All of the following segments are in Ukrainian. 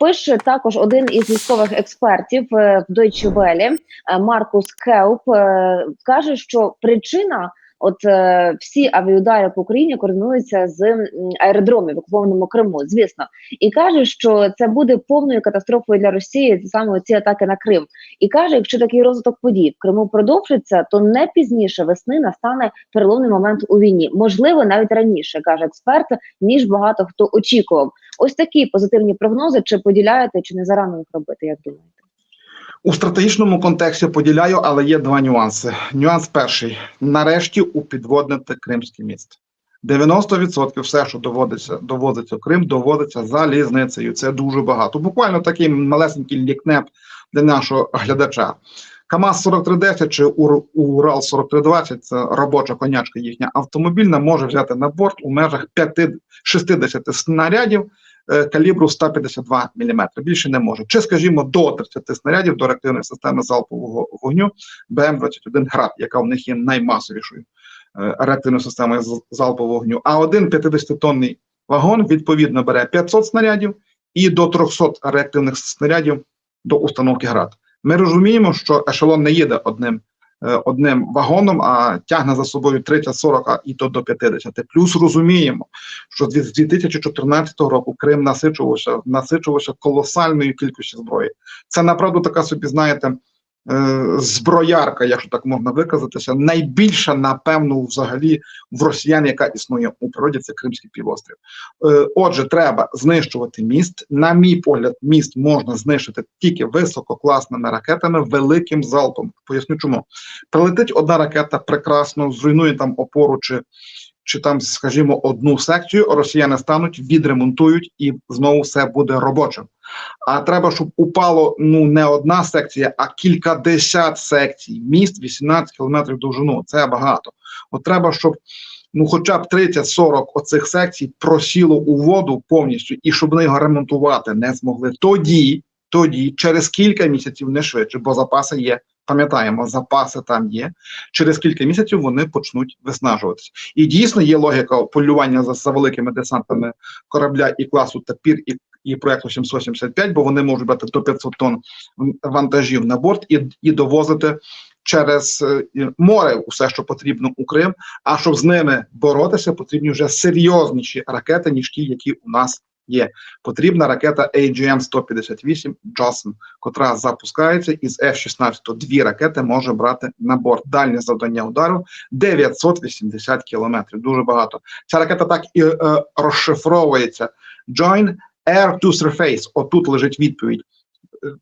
Пише також один із військових експертів е, в Deutsche Welle, е, Маркус Келп, е, каже, що причина. От е, всі авіудари по Україні координуються з аеродромів окупованому Криму, звісно, і каже, що це буде повною катастрофою для Росії саме ці атаки на Крим. І каже, якщо такий розвиток подій в Криму продовжиться, то не пізніше весни настане переломний момент у війні. Можливо, навіть раніше каже експерт, ніж багато хто очікував. Ось такі позитивні прогнози. Чи поділяєте, чи не зарано їх робити? Як думаєте? У стратегічному контексті поділяю, але є два нюанси. Нюанс перший: нарешті упідводнити Кримський міст. 90% все, що доводиться, доводиться в Крим, доводиться залізницею. Це дуже багато. Буквально такий малесенький лікнеп для нашого глядача. КАМАЗ 4310 чи Ур- Урал 4320 це робоча конячка їхня автомобільна, може взяти на борт у межах 5, 60 снарядів калібру 152 мм. Більше не може. Чи, скажімо, до 30 снарядів до реактивної системи залпового вогню БМ-21 ГРАД, яка в них є наймасовішою е, реактивною системою залпового вогню. А один 50-тонний вагон відповідно бере 500 снарядів і до 300 реактивних снарядів до установки ГРАД. Ми розуміємо, що ешелон не їде одним. Е, Одним вагоном, а тягне за собою 30-40, а і то до 50. Плюс розуміємо, що з 2014 року Крим насичувався, насичувався колосальною кількістю зброї. Це направду така собі, знаєте, зброярка, якщо так можна виказатися, найбільша, напевно, взагалі в росіян, яка існує у природі, це Кримський півострів. Е, Отже, треба знищувати міст. На мій погляд, міст можна знищити тільки висококласними ракетами, великим залпом. Поясню чому. Прилетить одна ракета, прекрасно, зруйнує там опору чи чи там, скажімо, одну секцію, росіяни стануть, відремонтують і знову все буде робочим. А треба, щоб упало ну не одна секція, а кількадесят секцій. Міст 18 кілометрів довжину. Це багато. От треба, щоб ну, хоча б 30-40 оцих секцій просіло у воду повністю, і щоб вони його ремонтувати не змогли. Тоді, тоді, через кілька місяців, не швидше, бо запаси є. Пам'ятаємо, запаси там є. Через кілька місяців вони почнуть виснажуватися. І дійсно є логіка полювання за, за великими десантами корабля і класу Тапір і, і проекту 775, бо вони можуть брати до 500 тонн вантажів на борт і, і довозити через е, море усе, що потрібно у Крим. А щоб з ними боротися, потрібні вже серйозніші ракети, ніж ті, які у нас є. Потрібна ракета AGM-158 JOSM, котра запускається із F-16. Дві ракети може брати на борт. Дальнє завдання удару 980 кілометрів. Дуже багато. Ця ракета так і е, розшифровується. Join Air to Surface. Отут лежить відповідь.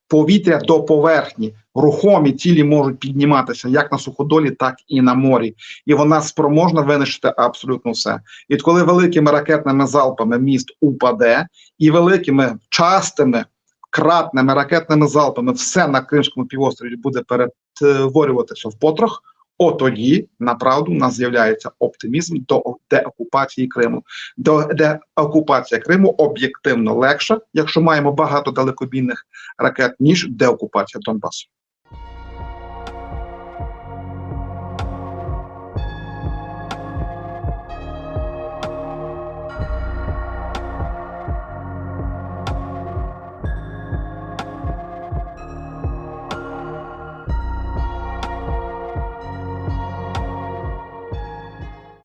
Повітря до поверхні, рухомі тілі можуть підніматися як на суходолі, так і на морі, і вона спроможна винищити абсолютно все. І коли великими ракетними залпами міст упаде, і великими частими кратними ракетними залпами все на Кримському півострові буде перетворюватися в потрох. От тоді направду у нас з'являється оптимізм до деокупації Криму. До деокупація Криму об'єктивно легша, якщо маємо багато далекобійних ракет, ніж деокупація Донбасу.